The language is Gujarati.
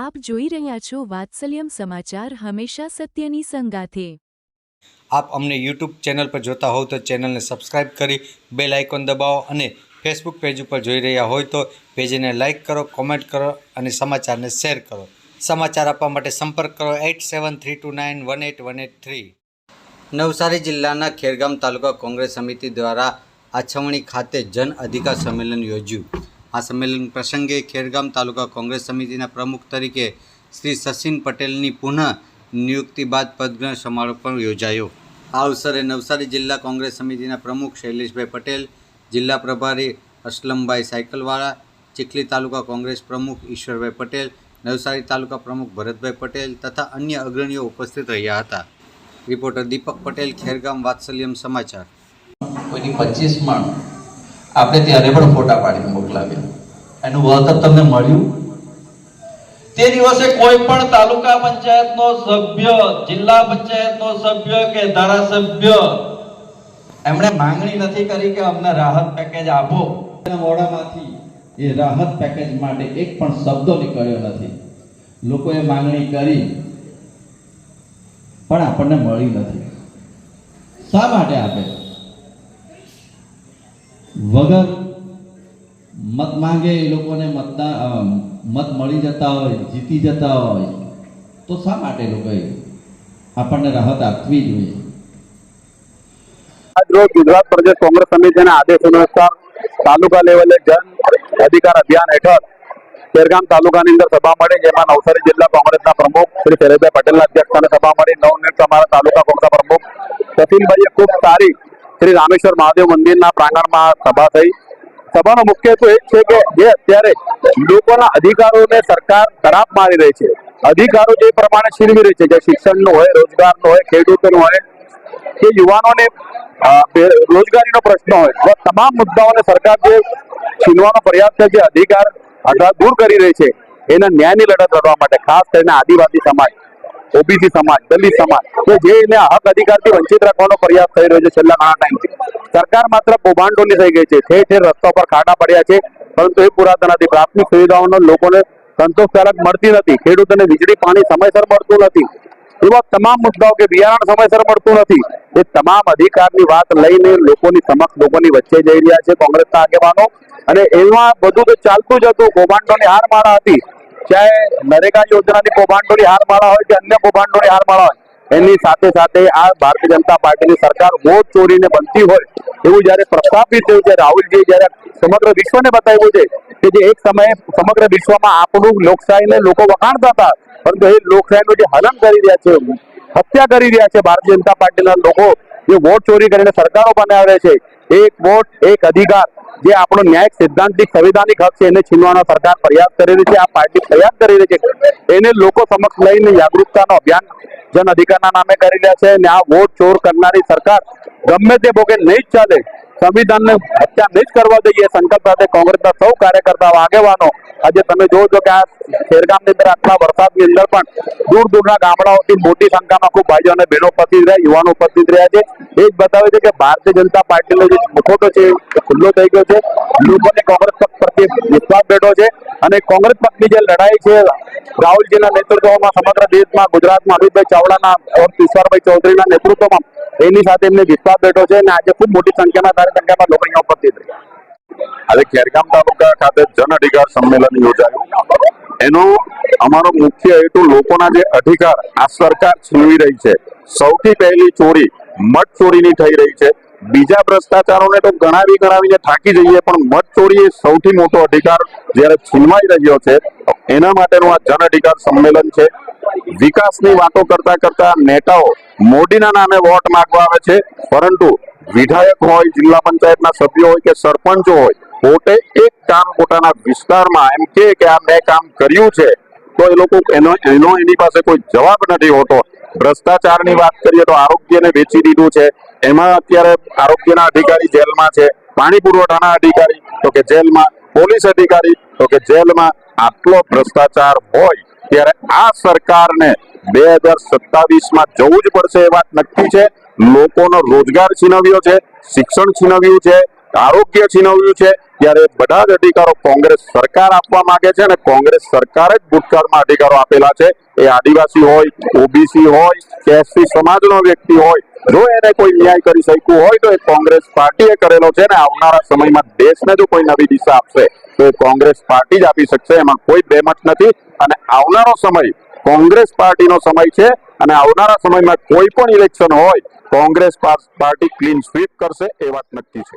આપ જોઈ રહ્યા છો વાત્સલ્યમ સમાચાર હંમેશા સત્યની સંગાથે. આપ અમને યુટ્યુબ ચેનલ પર જોતા હોવ તો ચેનલને સબસ્ક્રાઇબ કરી બેલ આઇકોન દબાવો અને ફેસબુક પેજ ઉપર જોઈ રહ્યા હોય તો પેજને લાઇક કરો, કોમેન્ટ કરો અને સમાચારને શેર કરો. સમાચાર આપવા માટે સંપર્ક કરો eight seven three two nine one eight one eight three. Navsari જિલ્લાના ખેરગામ તાલુકા કોંગ્રેસ સમિતિ દ્વારા આછવણી ખાતે જન અધિકાર સંમેલન યોજ્યું. આ સંમેલન પ્રસંગે ખેરગામ તાલુકા કોંગ્રેસ સમિતિના પ્રમુખ તરીકે શ્રી સચિન પટેલની પુનઃ નિયુક્તિ બાદ પદગ્રહણ સમારોહ પણ યોજાયો. આ અવસરે નવસારી જિલ્લા કોંગ્રેસ સમિતિના પ્રમુખ શૈલેષભાઈ પટેલ, જિલ્લા પ્રભારી અસલમભાઈ સાયકલવાળા, ચીખલી તાલુકા કોંગ્રેસ પ્રમુખ ઈશ્વરભાઈ પટેલ, નવસારી તાલુકા પ્રમુખ ભરતભાઈ પટેલ તથા અન્ય અગ્રણીઓ ઉપસ્થિત રહ્યા હતા. રિપોર્ટર દીપક પટેલ, ખેરગામ વાત્સલ્યમ સમાચાર. કોઈની પચીસ મણ આપણે ત્યારે પણ ફોટા પાડીને મોકલાવ્યા. એનું વળતર તમને મળ્યું. તે દિવસે કોઈ પણ તાલુકા પંચાયતનો સભ્ય, જિલ્લા પંચાયતનો સભ્ય કે ધારાસભ્ય, એમણે માંગણી નથી કરી કે અમને રાહત પેકેજ આપો. અને મોઢામાંથી એ રાહત પેકેજ માટે એક પણ શબ્દો નીકળ્યો નથી. લોકોએ માંગણી કરી, પણ આપણને મળી નથી. શા માટે આપે? વગર મત માંગે એ લોકોને મતદાન મત મળી જતા હોય, જીતી જતા હોય, તો શા માટે લોકોએ આપણને રાહત આપવી જોઈએ? ગુજરાત પ્રદેશ કોંગ્રેસ સમિતિના આદેશ અનુસાર તાલુકા લેવલે જન અધિકાર અભિયાન હેઠળ ખેરગામ તાલુકાની અંદર સભા મળી, જેમાં નવસારી જિલ્લા કોંગ્રેસના પ્રમુખ શ્રી શૈલેષભાઈ પટેલના અધ્યક્ષસ્થાને સભા મળી નવનિયુક્ત અમારા તાલુકા કોંગ્રેસ પ્રમુખ. સચિનભાઈએ ખૂબ સારી શ્રી રામેશ્વર મહાદેવ મંદિરના પ્રાંગણમાં સભા થઈ. સભાનો મુખ્ય હેતુ એ છે કે જે અત્યારે લોકોના અધિકારોને સરકાર ખરાબ મારી રહી છે. અધિકારો જે પ્રમાણે છીનવી રહી છે, જે શિક્ષણનું હોય, રોજગારનું હોય, ખેડૂતોનું હોય કે યુવાનોને રોજગારીનો પ્રશ્ન હોય તો તમામ મુદ્દાઓને સરકાર જે છીનવાનો પ્રયાસ છે, જે અધિકાર દૂર કરી રહી છે, એના ન્યાયની લડત લડવા માટે, ખાસ કરીને આદિવાસી સમાજ. ઓબીસી સમાજ, દલિત સમાજ કે જે એને હક અધિકારથી વંચિત રાખવાનો પ્રયાસ થઈ રહ્યો છે છેલ્લા ઘણા ટાઈમથી સરકાર માત્ર કૌભાંડોની થઈ ગઈ છે. ઠેર ઠેર રસ્તા પર ખાડા પડ્યા છે, પરંતુ એ પુરાતા નથી પ્રાથમિક સુવિધાઓનો લોકોને સંતોષકારક મળતી નથી. ખેડૂતોને વીજળી, પાણી સમયસર મળતું નથી. એવા તમામ મુદ્દાઓ કે બિયારણ સમયસર મળતું નથી. એ તમામ અધિકારની વાત લઈને લોકોની સમક્ષ લોકોની વચ્ચે જઈ રહ્યા છે કોંગ્રેસના આગેવાનો. અને એમાં બધું તો ચાલતું જ હતું. કૌભાંડોની હારમાળા હતી. ચાહે નરેગા યોજનાની કૌભાંડોની હારમાળા હોય કે અન્ય કૌભાંડોની હારમાળા હોય, એની સાથે સાથે આ ભારતીય જનતા પાર્ટીની સરકાર મોત ચોરીને બનતી હોય, એવું જયારે પ્રસ્થાપિત થયું છે રાહુલજી જયારે સમગ્ર વિશ્વને બતાવ્યું છે કે જે એક સમયે સમગ્ર વિશ્વમાં આપણું લોકશાહીને લોકો વખાણતા હતા, પરંતુ એ લોકશાહીનું જે હલન કરી રહ્યા છે, હત્યા કરી રહ્યા છે ભારતીય જનતા પાર્ટીના લોકો, જે વોટ ચોરી કરીને સરકારો બનાવે છે એક વોટ, એક અધિકાર. જે આપણો ન્યાયિક સિદ્ધાંતિક સંવિધાનિક હક છે, એને છીનવાનો સરકાર પ્રયાસ કરી રહી છે, આ પાર્ટી પ્રયાસ કરી રહી છે. એને લોકો સમક્ષ લઈને જાગૃતતાનો અભિયાન જન અધિકારના નામે કરી રહ્યા છે અને આ વોટ ચોર કરનારી સરકાર ગમે તે ભોગે નહીં જ ચાલે. સંવિધાનને હત્યા નહીં જ કરવા દઈએ. સંકલ્પ સાથે કોંગ્રેસના સૌ કાર્યકર્તાઓ, આગેવાનો, આજે તમે જોવો છો કે આ ખેરગામની અંદર આટલા વરસાદની અંદર પણ દૂર દૂરના ગામડાઓથી મોટી સંખ્યામાં ખૂબ ભાઈઓ અને બહેનો ઉપસ્થિત રહ્યા, યુવાનો ઉપસ્થિત રહ્યા છે. એ જ બતાવે છે કે ભારતીય જનતા પાર્ટીનો જે મુખોટો છે, એ ખુલ્લો થઈ ગયો છે. લોકોને કોંગ્રેસ પક્ષ પ્રત્યે વિશ્વાસ બેઠો છે અને કોંગ્રેસ પક્ષની જે લડાઈ છે, રાહુલજીના નેતૃત્વમાં સમગ્ર દેશમાં ગુજરાતમાં અમિતભાઈ ચાવડાના ઓર ઈશ્વરભાઈ ચૌધરીના નેતૃત્વમાં એની સાથે એમને વિશ્વાસ બેઠો છે અને આજે ખૂબ મોટી સંખ્યામાં સારી સંખ્યામાં લોકો અહીંયા ઉપસ્થિત રહ્યા. આજે ખેરગામ તાલુકા ખાતે જન અધિકાર સંમેલન યોજાયું. એનો અમારો મુખ્ય હેતુ લોકોના જે અધિકાર આ સરકાર છીનવી રહી છે. સૌથી પહેલી ચોરી મઠ ચોરીની થઈ રહી છે. બીજા ભ્રષ્ટાચારોને તો ગણાવી ગણાવીને થાકી જઈએ, પણ મત ચોરી એ સૌથી મોટો અધિકાર જ્યારે છીનવાઈ રહ્યો છે એના માટેનું આ જન અધિકાર સંમેલન છે. વિકાસની વાતો કરતા કરતા નેતાઓ મોદીના નામે વોટ માંગવા આવે છે. પરંતુ વિધાયક હોય, જિલ્લા પંચાયતના સભ્યો હોય કે સરપંચો હોય, પોતે એક કામ પોતાના વિસ્તારમાં એમ કે આ મેં કામ કર્યું છે, તો એ લોકો એનો એનો એની પાસે કોઈ જવાબ નથી હોતો. ભ્રષ્ટાચારની વાત કરીએ તો આરોગ્યને વેચી દીધું છે. એમાં અત્યારે આરોગ્યના અધિકારી જેલમાં છે, પાણી પુરવઠાના અધિકારી, તો કે જેલમાં પોલીસ અધિકારી, તો કે જેલમાં આટલો ભ્રષ્ટાચાર હોય ત્યારે આ સરકારને બે હજાર સત્તાવીસમાં જવું જ પડશે એ વાત નક્કી છે. લોકોનો રોજગાર છીનવ્યો છે, શિક્ષણ છીનવ્યું છે, આરોગ્ય છીનવ્યું છે. ત્યારે બધા જ અધિકારો કોંગ્રેસ સરકાર આપવા માંગે છે અને કોંગ્રેસ સરકારે જ ભૂતકાળમાં અધિકારો આપેલા છે. એ આદિવાસી હોય, ઓબીસી હોય કે સમાજનો વ્યક્તિ હોય જો એને કોઈ ન્યાય કરી શક્યું હોય તો એ કોંગ્રેસ પાર્ટીએ કરેલો છે ને આવનારા સમયમાં દેશને જો કોઈ નવી દિશા આપશે, તો એ કોંગ્રેસ પાર્ટી જ આપી શકશે. એમાં કોઈ બેમત નથી. અને આવનારો સમય કોંગ્રેસ પાર્ટીનો સમય છે અને આવનારા સમયમાં કોઈ પણ ઇલેક્શન હોય, કોંગ્રેસ પાર્ટી ક્લીન સ્વીપ કરશે એ વાત નક્કી છે.